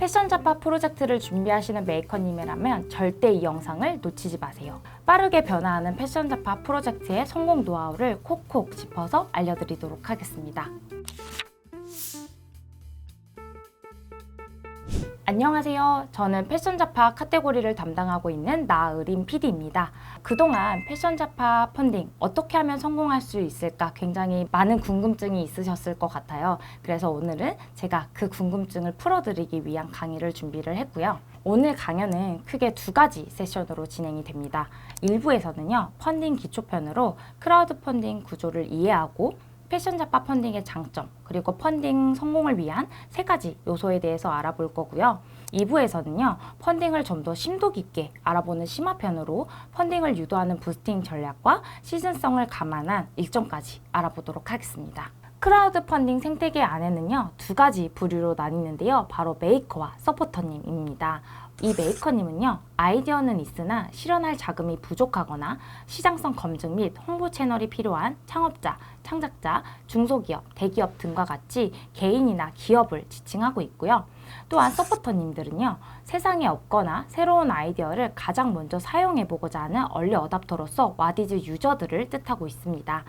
패션 잡화 프로젝트를 준비하시는 메이커님이라면 절대 이 영상을 놓치지 마세요. 빠르게 변화하는 패션 잡화 프로젝트의 성공 노하우를 콕콕 짚어서 알려드리도록 하겠습니다. 안녕하세요. 저는 패션 잡화 카테고리를 담당하고 있는 나의린 PD입니다. 그동안 패션 잡화 펀딩 어떻게 하면 성공할 수 있을까 굉장히 많은 궁금증이 있으셨을 것 같아요. 그래서 오늘은 제가 그 궁금증을 풀어드리기 위한 강의를 준비를 했고요. 오늘 강연은 크게 두 가지 세션으로 진행이 됩니다. 일부에서는요, 펀딩 기초편으로 크라우드 펀딩 구조를 이해하고 패션 잡화 펀딩의 장점, 그리고 펀딩 성공을 위한 세 가지 요소에 대해서 알아볼 거고요. 2부에서는요, 펀딩을 좀 더 심도 깊게 알아보는 심화편으로 펀딩을 유도하는 부스팅 전략과 시즌성을 감안한 일정까지 알아보도록 하겠습니다. 크라우드 펀딩 생태계 안에는요, 두 가지 부류로 나뉘는데요. 바로 메이커와 서포터님입니다. 이 메이커님은요, 아이디어는 있으나 실현할 자금이 부족하거나 시장성 검증 및 홍보 채널이 필요한 창업자, 창작자, 중소기업, 대기업 등과 같이 개인이나 기업을 지칭하고 있고요. 또한 서포터님들은요, 세상에 없거나 새로운 아이디어를 가장 먼저 사용해 보고자 하는 얼리 어답터로서 와디즈 유저들을 뜻하고 있습니다.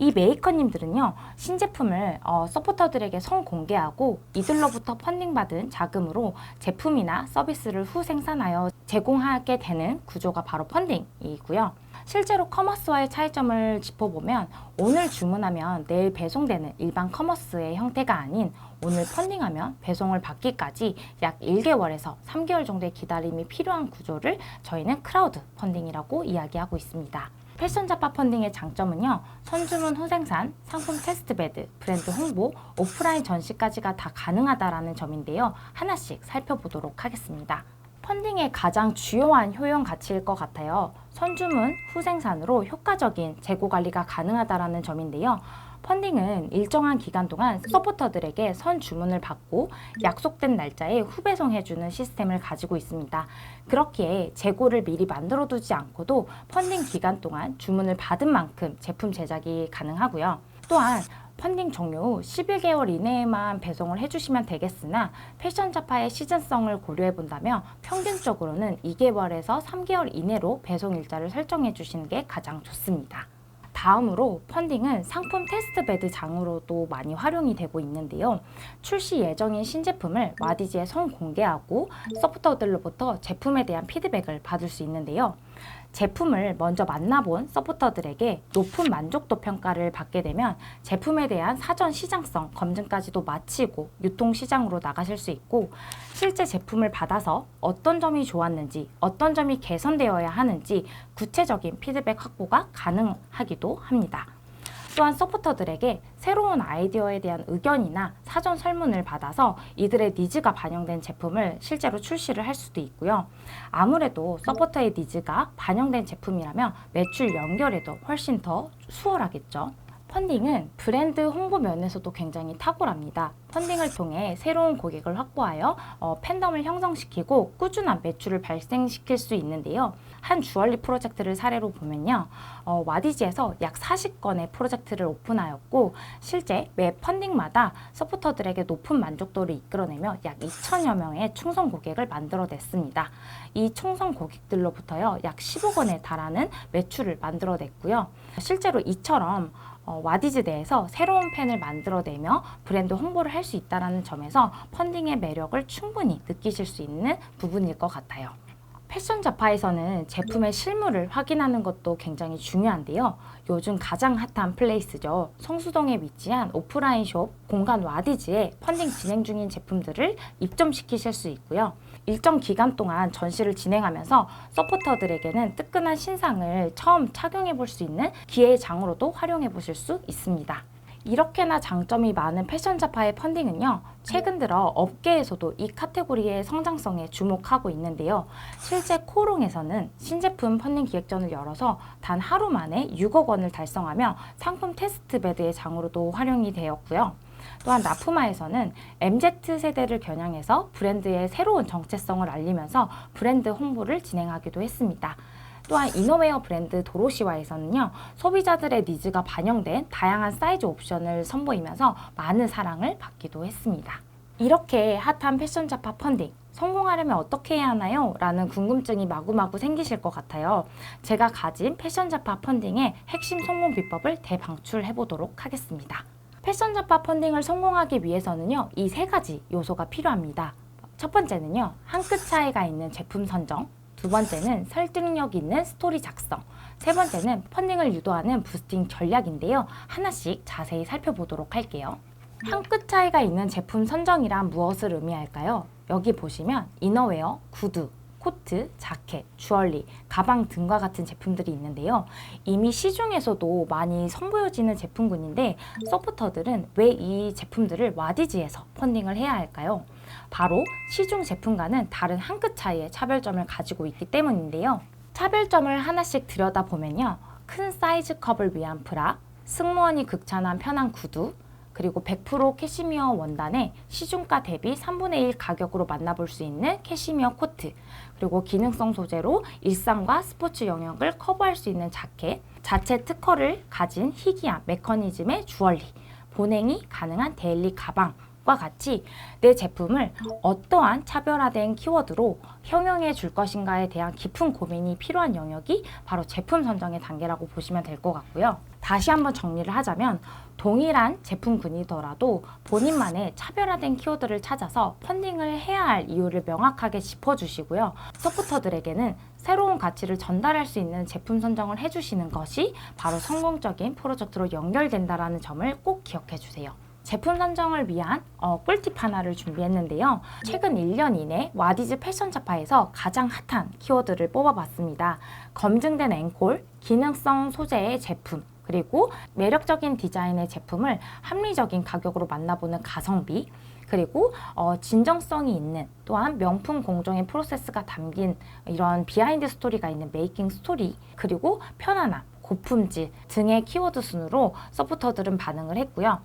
이 메이커님들은요 신제품을 어, 서포터들에게 성공개하고 이들로부터 펀딩받은 자금으로 제품이나 서비스를 후 생산하여 제공하게 되는 구조가 바로 펀딩이고요. 실제로 커머스와의 차이점을 짚어보면 오늘 주문하면 내일 배송되는 일반 커머스의 형태가 아닌 오늘 펀딩하면 배송을 받기까지 약 1개월에서 3개월 정도의 기다림이 필요한 구조를 저희는 크라우드 펀딩이라고 이야기하고 있습니다. 패션 잡화 펀딩의 장점은요. 선주문 후생산, 상품 테스트 베드, 브랜드 홍보, 오프라인 전시까지가 다 가능하다라는 점인데요. 하나씩 살펴보도록 하겠습니다. 펀딩의 가장 주요한 효용 가치일 것 같아요. 선주문 후생산으로 효과적인 재고 관리가 가능하다라는 점인데요. 펀딩은 일정한 기간 동안 서포터들에게 선 주문을 받고 약속된 날짜에 후배송해주는 시스템을 가지고 있습니다. 그렇기에 재고를 미리 만들어 두지 않고도 펀딩 기간 동안 주문을 받은 만큼 제품 제작이 가능하고요. 또한 펀딩 종료 후 11개월 이내에만 배송을 해주시면 되겠으나 패션 잡화의 시즌성을 고려해 본다면 평균적으로는 2개월에서 3개월 이내로 배송 일자를 설정해 주시는 게 가장 좋습니다. 다음으로 펀딩은 상품 테스트 베드 장으로도 많이 활용이 되고 있는데요. 출시 예정인 신제품을 와디즈에 선공개하고 서포터들로부터 제품에 대한 피드백을 받을 수 있는데요. 제품을 먼저 만나본 서포터들에게 높은 만족도 평가를 받게 되면 제품에 대한 사전 시장성 검증까지도 마치고 유통 시장으로 나가실 수 있고 실제 제품을 받아서 어떤 점이 좋았는지 어떤 점이 개선되어야 하는지 구체적인 피드백 확보가 가능하기도 합니다. 또한 서포터들에게 새로운 아이디어에 대한 의견이나 사전 설문을 받아서 이들의 니즈가 반영된 제품을 실제로 출시를 할 수도 있고요. 아무래도 서포터의 니즈가 반영된 제품이라면 매출 연결에도 훨씬 더 수월하겠죠. 펀딩은 브랜드 홍보 면에서도 굉장히 탁월합니다. 펀딩을 통해 새로운 고객을 확보하여 어, 팬덤을 형성시키고 꾸준한 매출을 발생시킬 수 있는데요. 한 주얼리 프로젝트를 사례로 보면요. 어, 와디지에서 약 40건의 프로젝트를 오픈하였고 실제 매 펀딩마다 서포터들에게 높은 만족도를 이끌어내며 약 2천여 명의 충성 고객을 만들어냈습니다. 이 충성 고객들로부터요. 약 10억 원에 달하는 매출을 만들어냈고요. 실제로 이처럼 어, 와디즈 내에서 새로운 펜을 만들어내며 브랜드 홍보를 할 수 있다는 점에서 펀딩의 매력을 충분히 느끼실 수 있는 부분일 것 같아요. 패션 잡화에서는 제품의 실물을 확인하는 것도 굉장히 중요한데요. 요즘 가장 핫한 플레이스죠. 성수동에 위치한 오프라인 숍 공간 와디즈에 펀딩 진행 중인 제품들을 입점시키실 수 있고요. 일정 기간 동안 전시를 진행하면서 서포터들에게는 뜨끈한 신상을 처음 착용해 볼 수 있는 기회의 장으로도 활용해 보실 수 있습니다. 이렇게나 장점이 많은 패션 잡화의 펀딩은요, 최근 들어 업계에서도 이 카테고리의 성장성에 주목하고 있는데요. 실제 코롱에서는 신제품 펀딩 기획전을 열어서 단 하루 만에 6억 원을 달성하며 상품 테스트 베드의 장으로도 활용이 되었고요. 또한 나푸마에서는 MZ 세대를 겨냥해서 브랜드의 새로운 정체성을 알리면서 브랜드 홍보를 진행하기도 했습니다. 또한 이너웨어 브랜드 도로시와에서는요 소비자들의 니즈가 반영된 다양한 사이즈 옵션을 선보이면서 많은 사랑을 받기도 했습니다. 이렇게 핫한 패션 잡화 펀딩 성공하려면 어떻게 해야 하나요? 라는 궁금증이 마구마구 생기실 것 같아요. 제가 가진 패션 잡화 펀딩의 핵심 성공 비법을 대방출해 보도록 하겠습니다. 패션 잡화 펀딩을 성공하기 위해서는요, 이 세 가지 요소가 필요합니다. 첫 번째는요, 한 끗 차이가 있는 제품 선정. 두 번째는 설득력 있는 스토리 작성. 세 번째는 펀딩을 유도하는 부스팅 전략인데요. 하나씩 자세히 살펴보도록 할게요. 한 끗 차이가 있는 제품 선정이란 무엇을 의미할까요? 여기 보시면 이너웨어, 구두, 코트, 자켓, 주얼리, 가방 등과 같은 제품들이 있는데요. 이미 시중에서도 많이 선보여지는 제품군인데 서포터들은 왜 이 제품들을 와디즈에서 펀딩을 해야 할까요? 바로 시중 제품과는 다른 한 끗 차이의 차별점을 가지고 있기 때문인데요. 차별점을 하나씩 들여다보면요. 큰 사이즈 컵을 위한 브라, 승무원이 극찬한 편한 구두, 그리고 100% 캐시미어 원단에 시중가 대비 3분의 1 가격으로 만나볼 수 있는 캐시미어 코트, 그리고 기능성 소재로 일상과 스포츠 영역을 커버할 수 있는 자켓, 자체 특허를 가진 희귀한 메커니즘의 주얼리, 보냉이 가능한 데일리 가방 과 같이 내 제품을 어떠한 차별화된 키워드로 형용해 줄 것인가에 대한 깊은 고민이 필요한 영역이 바로 제품 선정의 단계라고 보시면 될 것 같고요. 다시 한번 정리를 하자면 동일한 제품군이더라도 본인만의 차별화된 키워드를 찾아서 펀딩을 해야 할 이유를 명확하게 짚어주시고요. 서포터들에게는 새로운 가치를 전달할 수 있는 제품 선정을 해주시는 것이 바로 성공적인 프로젝트로 연결된다라는 점을 꼭 기억해 주세요. 제품 선정을 위한 어, 꿀팁 하나를 준비했는데요. 최근 1년 이내 와디즈 패션 잡화에서 가장 핫한 키워드를 뽑아봤습니다. 검증된 앵콜, 기능성 소재의 제품, 그리고 매력적인 디자인의 제품을 합리적인 가격으로 만나보는 가성비, 그리고 어, 진정성이 있는 또한 명품 공정의 프로세스가 담긴 이런 비하인드 스토리가 있는 메이킹 스토리, 그리고 편안함, 고품질 등의 키워드 순으로 서포터들은 반응을 했고요.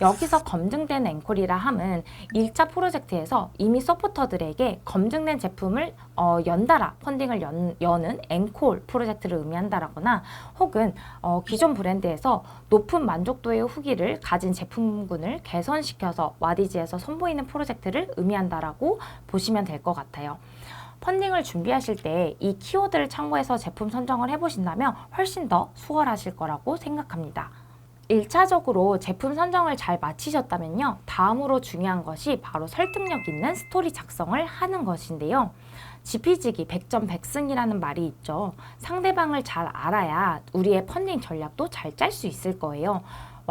여기서 검증된 앵콜이라 함은 1차 프로젝트에서 이미 서포터들에게 검증된 제품을 어, 연달아 펀딩을 연, 여는 앵콜 프로젝트를 의미한다라거나 혹은 어, 기존 브랜드에서 높은 만족도의 후기를 가진 제품군을 개선시켜서 와디즈에서 선보이는 프로젝트를 의미한다라고 보시면 될 것 같아요. 펀딩을 준비하실 때 이 키워드를 참고해서 제품 선정을 해보신다면 훨씬 더 수월하실 거라고 생각합니다. 1차적으로 제품 선정을 잘 마치셨다면요. 다음으로 중요한 것이 바로 설득력 있는 스토리 작성을 하는 것인데요. 지피지기 100점 100승이라는 말이 있죠. 상대방을 잘 알아야 우리의 펀딩 전략도 잘 짤 수 있을 거예요.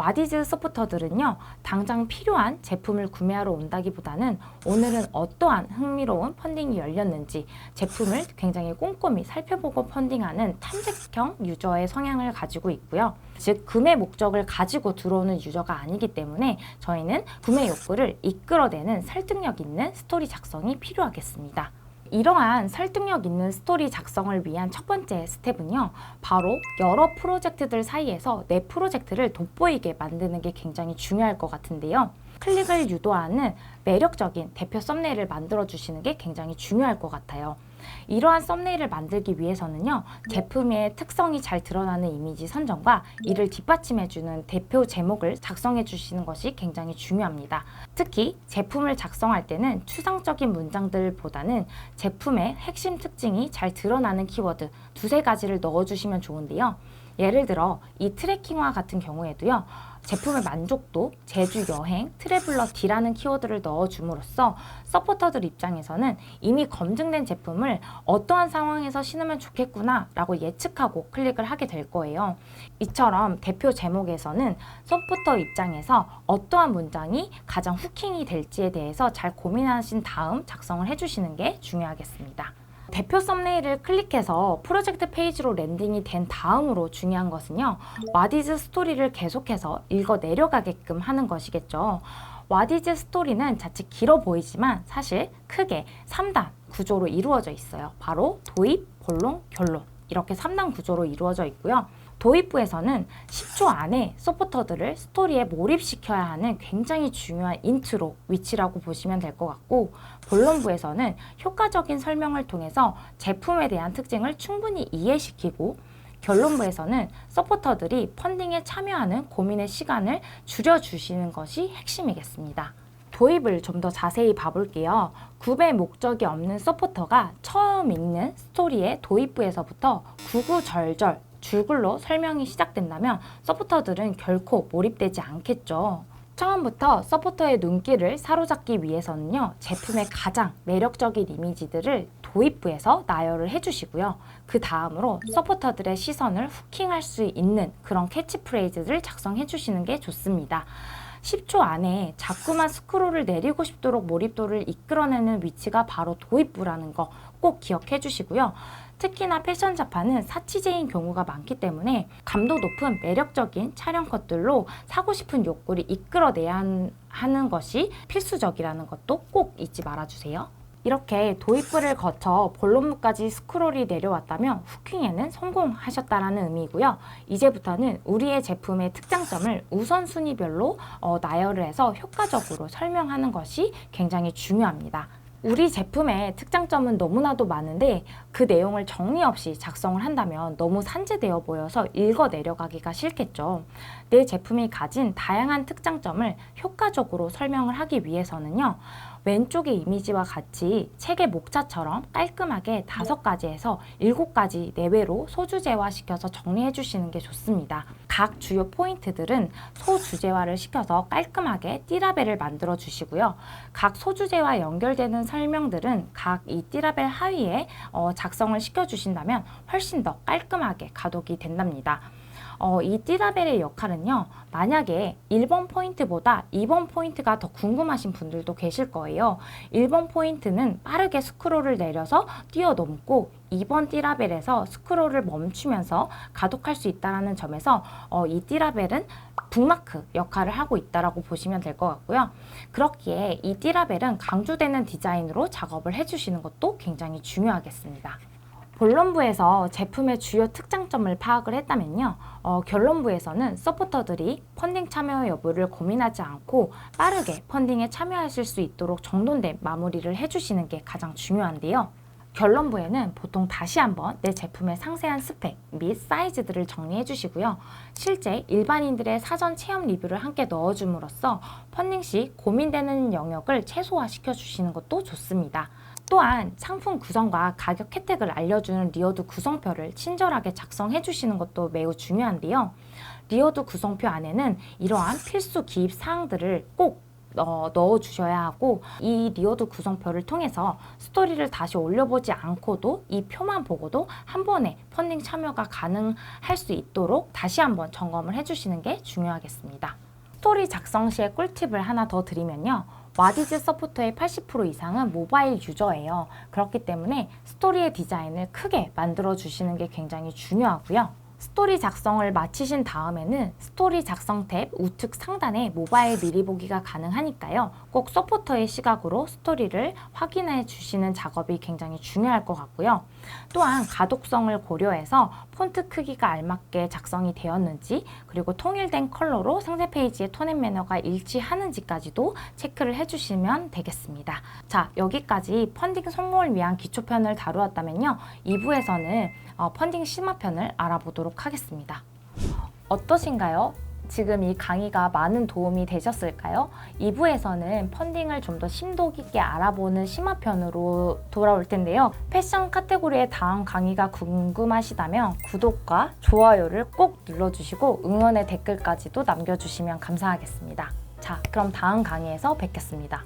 와디즈 서포터들은요, 당장 필요한 제품을 구매하러 온다기보다는 오늘은 어떠한 흥미로운 펀딩이 열렸는지 제품을 굉장히 꼼꼼히 살펴보고 펀딩하는 탐색형 유저의 성향을 가지고 있고요. 즉, 구매 목적을 가지고 들어오는 유저가 아니기 때문에 저희는 구매 욕구를 이끌어내는 설득력 있는 스토리 작성이 필요하겠습니다. 이러한 설득력 있는 스토리 작성을 위한 첫 번째 스텝은요, 바로 여러 프로젝트들 사이에서 내 프로젝트를 돋보이게 만드는 게 굉장히 중요할 것 같은데요. 클릭을 유도하는 매력적인 대표 썸네일을 만들어 주시는 게 굉장히 중요할 것 같아요. 이러한 썸네일을 만들기 위해서는요, 제품의 특성이 잘 드러나는 이미지 선정과 이를 뒷받침해주는 대표 제목을 작성해 주시는 것이 굉장히 중요합니다. 특히 제품을 작성할 때는 추상적인 문장들보다는 제품의 핵심 특징이 잘 드러나는 키워드 두세 가지를 넣어주시면 좋은데요. 예를 들어 이 트래킹화 같은 경우에도요. 제품의 만족도, 제주 여행, 트래블러 D라는 키워드를 넣어줌으로써 서포터들 입장에서는 이미 검증된 제품을 어떠한 상황에서 신으면 좋겠구나 라고 예측하고 클릭을 하게 될 거예요. 이처럼 대표 제목에서는 서포터 입장에서 어떠한 문장이 가장 후킹이 될지에 대해서 잘 고민하신 다음 작성을 해주시는 게 중요하겠습니다. 대표 썸네일을 클릭해서 프로젝트 페이지로 랜딩이 된 다음으로 중요한 것은요. 와디즈 스토리를 계속해서 읽어 내려가게끔 하는 것이겠죠. 와디즈 스토리는 자칫 길어 보이지만 사실 크게 3단 구조로 이루어져 있어요. 바로 도입, 본론, 결론. 이렇게 3단 구조로 이루어져 있고요. 도입부에서는 10초 안에 서포터들을 스토리에 몰입시켜야 하는 굉장히 중요한 인트로 위치라고 보시면 될 것 같고 본론부에서는 효과적인 설명을 통해서 제품에 대한 특징을 충분히 이해시키고 결론부에서는 서포터들이 펀딩에 참여하는 고민의 시간을 줄여주시는 것이 핵심이겠습니다. 도입을 좀 더 자세히 봐볼게요. 구매 목적이 없는 서포터가 처음 읽는 스토리의 도입부에서부터 구구절절 줄글로 설명이 시작된다면 서포터들은 결코 몰입되지 않겠죠. 처음부터 서포터의 눈길을 사로잡기 위해서는요, 제품의 가장 매력적인 이미지들을 도입부에서 나열을 해주시고요. 그 다음으로 서포터들의 시선을 후킹할 수 있는 그런 캐치프레이즈를 작성해 주시는 게 좋습니다. 10초 안에 자꾸만 스크롤을 내리고 싶도록 몰입도를 이끌어내는 위치가 바로 도입부라는 거 꼭 기억해 주시고요. 특히나 패션 자파는 사치제인 경우가 많기 때문에 감도 높은 매력적인 촬영 컷들로 사고 싶은 욕구를 이끌어내야 한- 하는 것이 필수적이라는 것도 꼭 잊지 말아주세요. 이렇게 도입부를 거쳐 본론부까지 스크롤이 내려왔다면 후킹에는 성공하셨다라는 의미이고요. 이제부터는 우리의 제품의 특장점을 우선순위별로 어, 나열을 해서 효과적으로 설명하는 것이 굉장히 중요합니다. 우리 제품의 특장점은 너무나도 많은데 그 내용을 정리 없이 작성을 한다면 너무 산재되어 보여서 읽어 내려가기가 싫겠죠. 내 제품이 가진 다양한 특장점을 효과적으로 설명을 하기 위해서는요. 왼쪽의 이미지와 같이 책의 목차처럼 깔끔하게 다섯 가지에서 일곱 가지 내외로 소주제화 시켜서 정리해 주시는 게 좋습니다. 각 주요 포인트들은 소주제화를 시켜서 깔끔하게 띠라벨을 만들어 주시고요. 각 소주제와 연결되는 설명들은 각 이 띠라벨 하위에 어, 작성을 시켜 주신다면 훨씬 더 깔끔하게 가독이 된답니다. 어, 이 띠라벨의 역할은요, 만약에 1번 포인트보다 2번 포인트가 더 궁금하신 분들도 계실 거예요. 1번 포인트는 빠르게 스크롤을 내려서 뛰어넘고 2번 띠라벨에서 스크롤을 멈추면서 가독할 수 있다는 점에서 어, 이 띠라벨은 북마크 역할을 하고 있다라고 보시면 될 것 같고요. 그렇기에 이 띠라벨은 강조되는 디자인으로 작업을 해주시는 것도 굉장히 중요하겠습니다. 본론부에서 제품의 주요 특장점을 파악을 했다면요. 어, 결론부에서는 서포터들이 펀딩 참여 여부를 고민하지 않고 빠르게 펀딩에 참여하실 수 있도록 정돈된 마무리를 해주시는 게 가장 중요한데요. 결론부에는 보통 다시 한번 내 제품의 상세한 스펙 및 사이즈들을 정리해 주시고요. 실제 일반인들의 사전 체험 리뷰를 함께 넣어줌으로써 펀딩 시 고민되는 영역을 최소화시켜 주시는 것도 좋습니다. 또한 상품 구성과 가격 혜택을 알려주는 리어드 구성표를 친절하게 작성해 주시는 것도 매우 중요한데요. 리어드 구성표 안에는 이러한 필수 기입 사항들을 꼭 어, 넣어 주셔야 하고 이 리어드 구성표를 통해서 스토리를 다시 올려보지 않고도 이 표만 보고도 한 번에 펀딩 참여가 가능할 수 있도록 다시 한번 점검을 해주시는 게 중요하겠습니다. 스토리 작성 시에 꿀팁을 하나 더 드리면요. 와디즈 서포터의 80% 이상은 모바일 유저예요. 그렇기 때문에 스토리의 디자인을 크게 만들어 주시는 게 굉장히 중요하고요. 스토리 작성을 마치신 다음에는 스토리 작성 탭 우측 상단에 모바일 미리 보기가 가능하니까요. 꼭 서포터의 시각으로 스토리를 확인해 주시는 작업이 굉장히 중요할 것 같고요. 또한 가독성을 고려해서 폰트 크기가 알맞게 작성이 되었는지 그리고 통일된 컬러로 상세 페이지의 톤앤 매너가 일치하는지까지도 체크를 해주시면 되겠습니다. 자 여기까지 펀딩 성공을 위한 기초편을 다루었다면요. 2부에서는 어, 펀딩 심화편을 알아 보도록 하겠습니다. 어떠신가요? 지금 이 강의가 많은 도움이 되셨을까요? 2부에서는 펀딩을 좀 더 심도 깊게 알아보는 심화편으로 돌아올 텐데요. 패션 카테고리의 다음 강의가 궁금하시다면 구독과 좋아요를 꼭 눌러주시고 응원의 댓글까지도 남겨주시면 감사하겠습니다. 자, 그럼 다음 강의에서 뵙겠습니다.